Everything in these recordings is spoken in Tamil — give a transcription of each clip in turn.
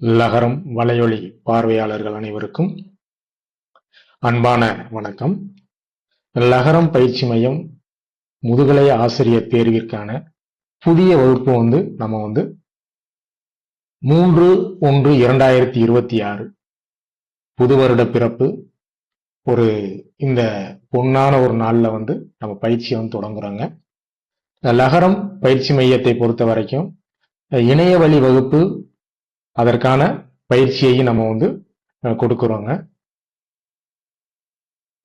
லகரம் வலையொலி பார்வையாளர்கள் அனைவருக்கும் அன்பான வணக்கம். லகரம் பயிற்சி மையம் முதுகலை ஆசிரியர் தேர்விற்கான புதிய வகுப்பு வந்து நம்ம வந்து மூன்று ஒன்று இரண்டாயிரத்தி இருபத்தி ஆறு புது வருட பிறப்பு. ஒரு இந்த பொன்னான ஒரு நாளில் வந்து நம்ம பயிற்சியை வந்து தொடங்குறோங்க. லகரம் பயிற்சி மையத்தை பொறுத்த வரைக்கும் இணைய வழி வகுப்பு அதற்கான பயிற்சியையும் நம்ம வந்து கொடுக்குறோங்க.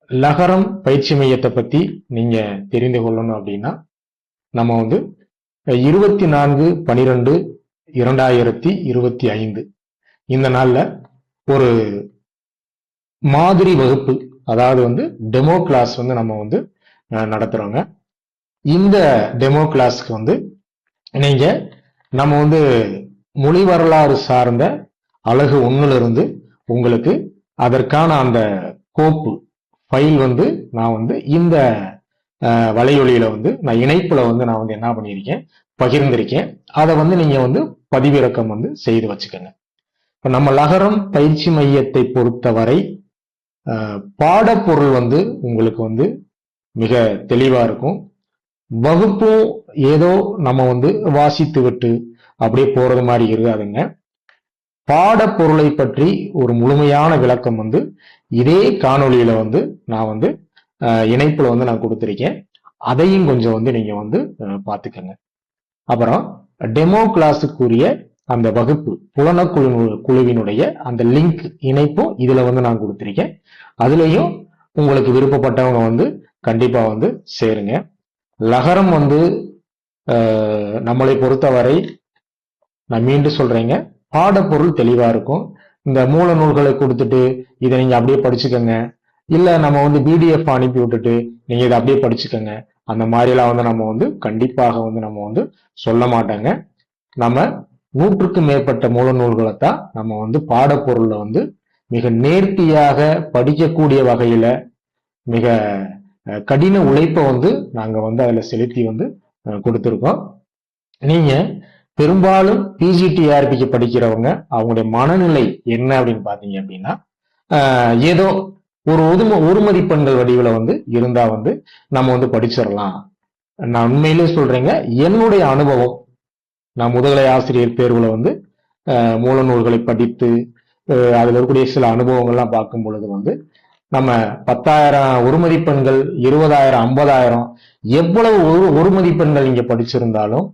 லகரம் பயிற்சி மையத்தை பத்தி நீங்க தெரிந்து கொள்ளணும் அப்படின்னா நம்ம வந்து இருபத்தி நான்கு பனிரெண்டு இரண்டாயிரத்தி இருபத்தி ஐந்து இந்த நாள்ல ஒரு மாதிரி வகுப்பு அதாவது வந்து டெமோ கிளாஸ் வந்து நம்ம வந்து நடத்துகிறோங்க நடத்துறோங்க. இந்த டெமோ கிளாஸ்க்கு வந்து நீங்க நம்ம வந்து மொழி வரலாறு சார்ந்த அழகு ஒன்றுலேருந்து உங்களுக்கு அதற்கான அந்த கோப்பு ஃபைல் வந்து நான் வந்து இந்த வலையொலியில் வந்து நான் இணைப்பில் வந்து நான் வந்து என்ன பண்ணியிருக்கேன் பகிர்ந்திருக்கேன். அதை வந்து நீங்கள் வந்து பதிவிறக்கம் வந்து செய்து வச்சுக்கோங்க. இப்போ நம்ம லகரம் பயிற்சி மையத்தை பொறுத்தவரை பாடப்பொருள் வந்து உங்களுக்கு வந்து மிக தெளிவாக இருக்கும். வகுப்பும் ஏதோ நம்ம வந்து வாசித்து விட்டு அப்படியே போறது மாதிரி இருக்காதுங்க. பாடப்பொருளை பற்றி ஒரு முழுமையான விளக்கம் வந்து இதே காணொலியில வந்து நான் வந்து இணைப்புல வந்து நான் கொடுத்துருக்கேன். அதையும் கொஞ்சம் வந்து நீங்க வந்து பார்த்துக்கங்க. அப்புறம் டெமோ கிளாஸுக்குரிய அந்த வகுப்பு புலனக்குழு குழுவினுடைய அந்த லிங்க் இணைப்பும் இதுல வந்து நான் கொடுத்துருக்கேன். அதுலயும் உங்களுக்கு விருப்பப்பட்டவங்க வந்து கண்டிப்பா வந்து சேருங்க. லகரம் வந்து நம்மளை பொறுத்தவரை நான் மீண்டும் சொல்றேங்க. பாடப்பொருள் தெளிவா இருக்கும். இந்த மூல நூல்களை கொடுத்துட்டு இதை நீங்க அப்படியே படிச்சுக்கோங்க. இல்ல நம்ம வந்து பிடிஎஃப் அனுப்பி விட்டுட்டு நீங்க இதை அப்படியே படிச்சுக்கோங்க. அந்த மாதிரிலாம் வந்து நம்ம வந்து கண்டிப்பாக வந்து நம்ம வந்து சொல்ல மாட்டோங்க. நம்ம நூற்றுக்கும் மேற்பட்ட மூல நூல்களை தான் நம்ம வந்து பாடப்பொருள்ல வந்து மிக நேர்த்தியாக படிக்கக்கூடிய வகையில மிக கடின உழைப்பை வந்து நாங்க வந்து அதுல செலுத்தி வந்து கொடுத்துருக்கோம். நீங்க பெரும்பாலும் பிஜிடிஆர்பிக்கு படிக்கிறவங்க அவங்களுடைய மனநிலை என்ன அப்படின்னு பாத்தீங்க அப்படின்னா ஆஹ் ஏதோ ஒரு ஒதும ஒரு மதிப்பெண்கள் வடிவில் வந்து இருந்தா வந்து நம்ம வந்து படிச்சிடலாம். நான் உண்மையிலே சொல்றேங்க என்னுடைய அனுபவம் நான் முதுகலை ஆசிரியர் தேர்வுல வந்து ஆஹ் மூல நூல்களை படித்து அதில் இருக்கக்கூடிய சில அனுபவங்கள்லாம் பார்க்கும் பொழுது வந்து நம்ம பத்தாயிரம் ஒரு மதிப்பெண்கள் இருபதாயிரம் ஐம்பதாயிரம் எவ்வளவு ஒரு ஒரு மதிப்பெண்கள் இங்கே படிச்சிருந்தாலும்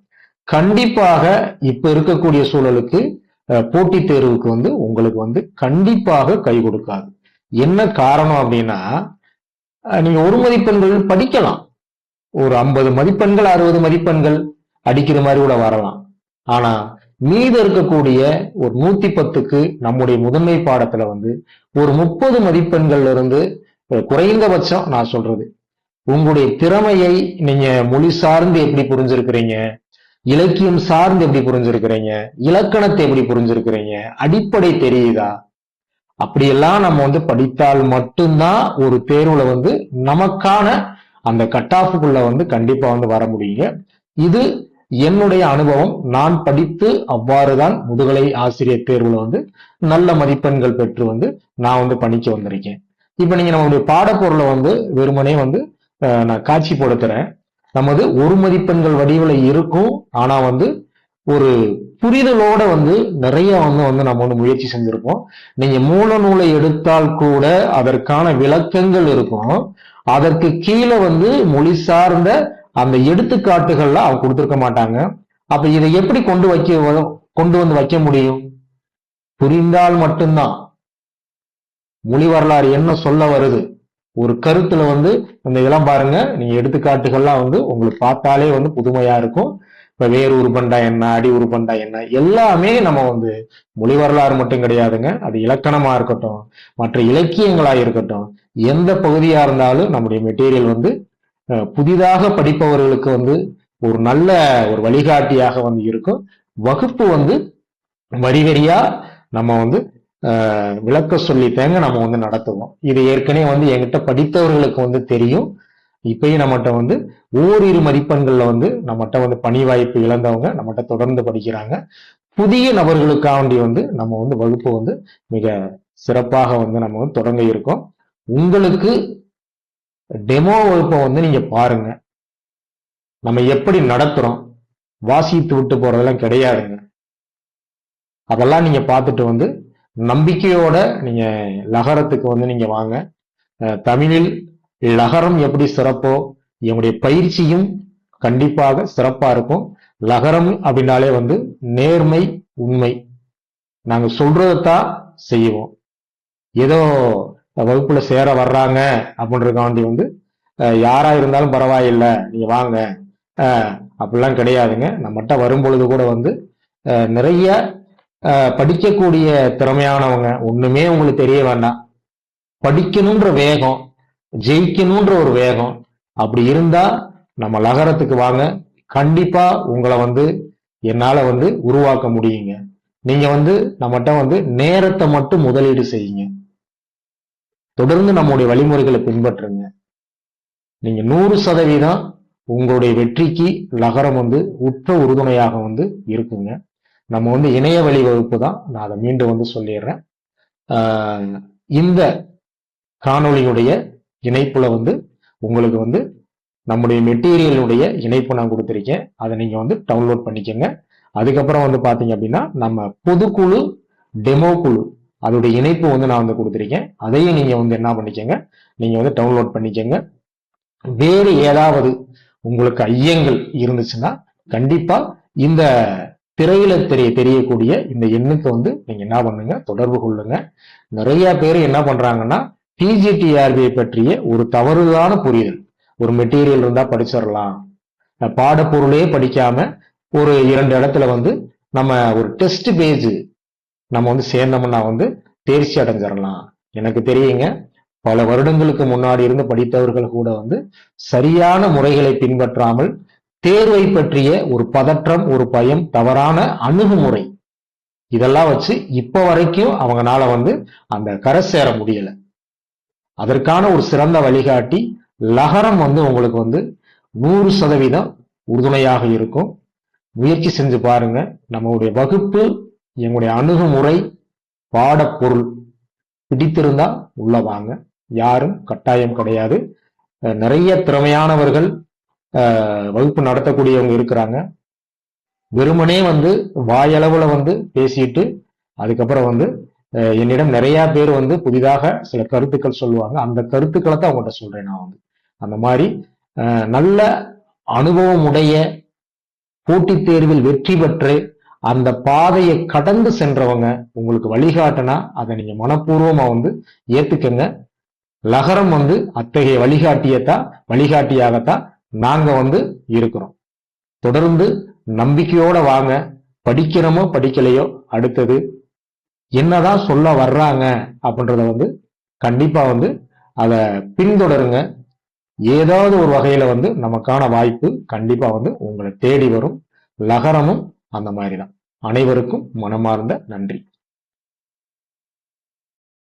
கண்டிப்பாக இப்ப இருக்கக்கூடிய சூழலுக்கு போட்டி போட்டித் தேர்வுக்கு வந்து உங்களுக்கு வந்து கண்டிப்பாக கை கொடுக்காது. என்ன காரணம் அப்படின்னா நீங்க ஒரு மதிப்பெண்கள் படிக்கலாம். ஒரு ஐம்பது மதிப்பெண்கள் அறுபது மதிப்பெண்கள் அடிக்கிற மாதிரி கூட வரலாம். ஆனா மீத இருக்கக்கூடிய ஒரு நூத்தி பத்துக்கு நம்முடைய முதன்மை பாடத்துல வந்து ஒரு முப்பது மதிப்பெண்கள்ல இருந்து குறைந்தபட்சம் நான் சொல்றது உங்களுடைய திறமையை நீங்க மொழி சார்ந்து எப்படி புரிஞ்சிருக்கிறீங்க இலக்கியம் சார்ந்து எப்படி புரிஞ்சிருக்கிறீங்க? இலக்கணத்தை எப்படி புரிஞ்சிருக்கிறீங்க? அடிப்படை தெரியுதா? அப்படியெல்லாம் நம்ம வந்து படித்தால் மட்டும்தான் ஒரு தேர்வுல வந்து நமக்கான அந்த கட் ஆஃபுக்குள்ள வந்து கண்டிப்பா வந்து வர முடியுங்க. இது என்னுடைய அனுபவம். நான் படித்து அவ்வாறுதான் முதுகலை ஆசிரியர் தேர்வுல வந்து நல்ல மதிப்பெண்கள் பெற்று வந்து நான் வந்து பணிக்கு வந்திருக்கேன். இப்ப நீங்க நம்மளுடைய பாடப்பொருளை வந்து வெறுமனே வந்து நான் நான் காட்சிப்படுத்துறேன் நமது ஒரு மதிப்பெண்கள் வடிவில் இருக்கும். ஆனா வந்து ஒரு புரிதலோட வந்து நிறைய வந்து வந்து நம்ம வந்து முயற்சி செஞ்சிருப்போம். நீங்க மூல நூலை எடுத்தால் கூட அதற்கான விளக்கங்கள் இருக்கும். அதற்கு கீழே வந்து மொழி சார்ந்த அந்த எடுத்துக்காட்டுகள்லாம் அவங்க கொடுத்துருக்க மாட்டாங்க. அப்ப இதை எப்படி கொண்டு வைக்க கொண்டு வந்து வைக்க முடியும்? புரிந்தால் மட்டும்தான். மொழி வரலாறு என்ன சொல்ல வருது? ஒரு கருத்துல வந்து இந்த இதெல்லாம் பாருங்க நீங்க எடுத்துக்காட்டுகள்லாம் வந்து உங்களுக்கு பார்த்தாலே வந்து புதுமையா இருக்கும். இப்ப வேறு உருபண்டா என்ன அடி உருபண்டா என்ன எல்லாமே நம்ம வந்து மொழி வரலாறு மட்டும் கிடையாதுங்க. அது இலக்கணமா இருக்கட்டும் மற்ற இலக்கியங்களா இருக்கட்டும் எந்த பகுதியா இருந்தாலும் நம்முடைய மெட்டீரியல் வந்து புதிதாக படிப்பவர்களுக்கு வந்து ஒரு நல்ல ஒரு வழிகாட்டியாக வந்து இருக்கும். வகுப்பு வந்து வரி நம்ம வந்து விளக்க சொல்லித்தேங்க நம்ம வந்து நடத்துவோம். இது ஏற்கனவே வந்து என்கிட்ட படித்தவர்களுக்கு வந்து தெரியும். இப்பயும் நம்மகிட்ட வந்து ஓரிரு மதிப்பெண்கள்ல வந்து நம்மகிட்ட வந்து பணி வாய்ப்பு இழந்தவங்க நம்மகிட்ட தொடர்ந்து படிக்கிறாங்க. புதிய நபர்களுக்காண்டி வந்து நம்ம வந்து வகுப்பு வந்து மிக சிறப்பாக வந்து நம்ம வந்து தொடங்க இருக்கோம். உங்களுக்கு டெமோ வகுப்பை வந்து நீங்க பாருங்க. நம்ம எப்படி நடத்துறோம்? வாசித்து விட்டு போறதெல்லாம் கிடையாதுங்க. அதெல்லாம் நீங்க பார்த்துட்டு வந்து நம்பிக்கையோட நீங்க லகரத்துக்கு வந்து நீங்க வாங்க. தமிழில் லகரம் எப்படி சிறப்போ என்னுடைய பயிற்சியும் கண்டிப்பாக சிறப்பா இருக்கும். லகரம் அப்படின்னாலே வந்து நேர்மை உண்மை. நாங்க சொல்றதைத்தான் செய்வோம். ஏதோ வகுப்புல சேர வர்றாங்க அப்படின்றதுக்காண்டி வந்து யாரா இருந்தாலும் பரவாயில்ல நீங்க வாங்க. அப்படிலாம் கிடையாதுங்க. நம்மகிட்ட வரும் பொழுது கூட வந்து நிறைய படிக்கக்கூடிய திறமையானவங்க ஒண்ணுமே உங்களுக்கு தெரிய வேண்டாம். படிக்கணுன்ற வேகம் ஜெயிக்கணுன்ற ஒரு வேகம் அப்படி இருந்தா நம்ம லகரத்துக்கு வாங்க. கண்டிப்பா உங்களை வந்து என்னால வந்து உருவாக்க முடியுங்க. நீங்க வந்து நம்மகிட்ட வந்து நேரத்தை மட்டும் முதலீடு செய்யுங்க. தொடர்ந்து நம்முடைய வழிமுறைகளை பின்பற்றுங்க. நீங்க நூறு சதவீதம் உங்களுடைய வெற்றிக்கு லகரம் வந்து உற்ற உறுதுணையாக வந்து இருக்குங்க. நம்ம வந்து இணைய வழி வகுப்பு தான். நான் அதை மீண்டும் வந்து சொல்லிடுறேன். இந்த காணொளியுடைய இணைப்புல வந்து உங்களுக்கு வந்து நம்முடைய மெட்டீரியலுடைய இணைப்பு நான் கொடுத்துருக்கேன். அதை நீங்க வந்து டவுன்லோட் பண்ணிக்கோங்க. அதுக்கப்புறம் வந்து பாத்தீங்க அப்படின்னா நம்ம பொதுக்குழு டெமோ குழு அதோடைய இணைப்பு வந்து நான் வந்து கொடுத்துருக்கேன். அதையும் நீங்க வந்து என்ன பண்ணிக்கோங்க நீங்க வந்து டவுன்லோட் பண்ணிக்கோங்க. வேறு ஏதாவது உங்களுக்கு ஐயங்கள் இருந்துச்சுன்னா கண்டிப்பா இந்த திரையில தெரிய தெரியக்கூடிய இந்த எண்ணுக்கு வந்து நீங்க என்ன பண்ணுங்க தொடர்பு கொள்ளுங்க. நிறைய பேர் என்ன பண்றாங்கன்னா டிஜிடிஆர்பியை பற்றிய ஒரு தவறுதான புரிதல். ஒரு மெட்டீரியல் இருந்தா படிச்சிடலாம். பாடப்பொருளே படிக்காம ஒரு இரண்டு இடத்துல வந்து நம்ம ஒரு டெஸ்ட் பேஜ் நம்ம வந்து சேர்ந்தோம்னா வந்து தேர்ச்சி அடைஞ்சிடலாம். எனக்கு தெரியுங்க பல வருடங்களுக்கு முன்னாடி இருந்து படித்தவர்கள் கூட வந்து சரியான முறைகளை பின்பற்றாமல் தேர்வை பற்றிய ஒரு பதற்றம் ஒரு பயம் தவறான அணுகுமுறை. இதெல்லாம் வச்சு இப்ப வரைக்கும் அவங்கனால வந்து அந்த கரை சேர முடியல. அதற்கான ஒரு சிறந்த வழிகாட்டி லகரம் வந்து உங்களுக்கு வந்து நூறு சதவீதம் உறுதுணையாக இருக்கும். முயற்சி செஞ்சு பாருங்க. நம்மளுடைய வகுப்பு எங்களுடைய அணுகுமுறை பாடப்பொருள் பிடித்திருந்தா உள்ள வாங்க. யாரும் கட்டாயம் கிடையாது. நிறைய திறமையானவர்கள் வகுப்பு நடத்தக்கூடியவங்க இருக்கிறாங்க. வெறுமனே வந்து வாயளவுல வந்து பேசிட்டு அதுக்கப்புறம் வந்து என்னிடம் நிறைய பேர் வந்து புதிதாக சில கருத்துக்கள் சொல்லுவாங்க. அந்த கருத்துக்களை தான் உங்கள்கிட்ட சொல்றேன் நான் வந்து. அந்த மாதிரி நல்ல அனுபவம் உடைய போட்டித் தேர்வில் வெற்றி பெற்று அந்த பாதையை கடந்து சென்றவங்க உங்களுக்கு வழிகாட்டினா அதை நீங்க மனப்பூர்வமா வந்து ஏத்துக்கங்க. லகரம் வந்து அத்தகைய வழிகாட்டியத்தான் வழிகாட்டியாகத்தான் நாங்க வந்து இருக்கிறோம். தொடர்ந்து நம்பிக்கையோட வாங்க. படிக்கிறோமோ படிக்கலையோ அடுத்தது என்னதான் சொல்ல வர்றாங்க அப்படின்றத வந்து கண்டிப்பா வந்து அதை பின்தொடருங்க. ஏதாவது ஒரு வகையில வந்து நமக்கான வாய்ப்பு கண்டிப்பா வந்து உங்களை தேடி வரும். லகரமும் அந்த மாதிரி தான் அனைவருக்கும் மனமார்ந்த நன்றி.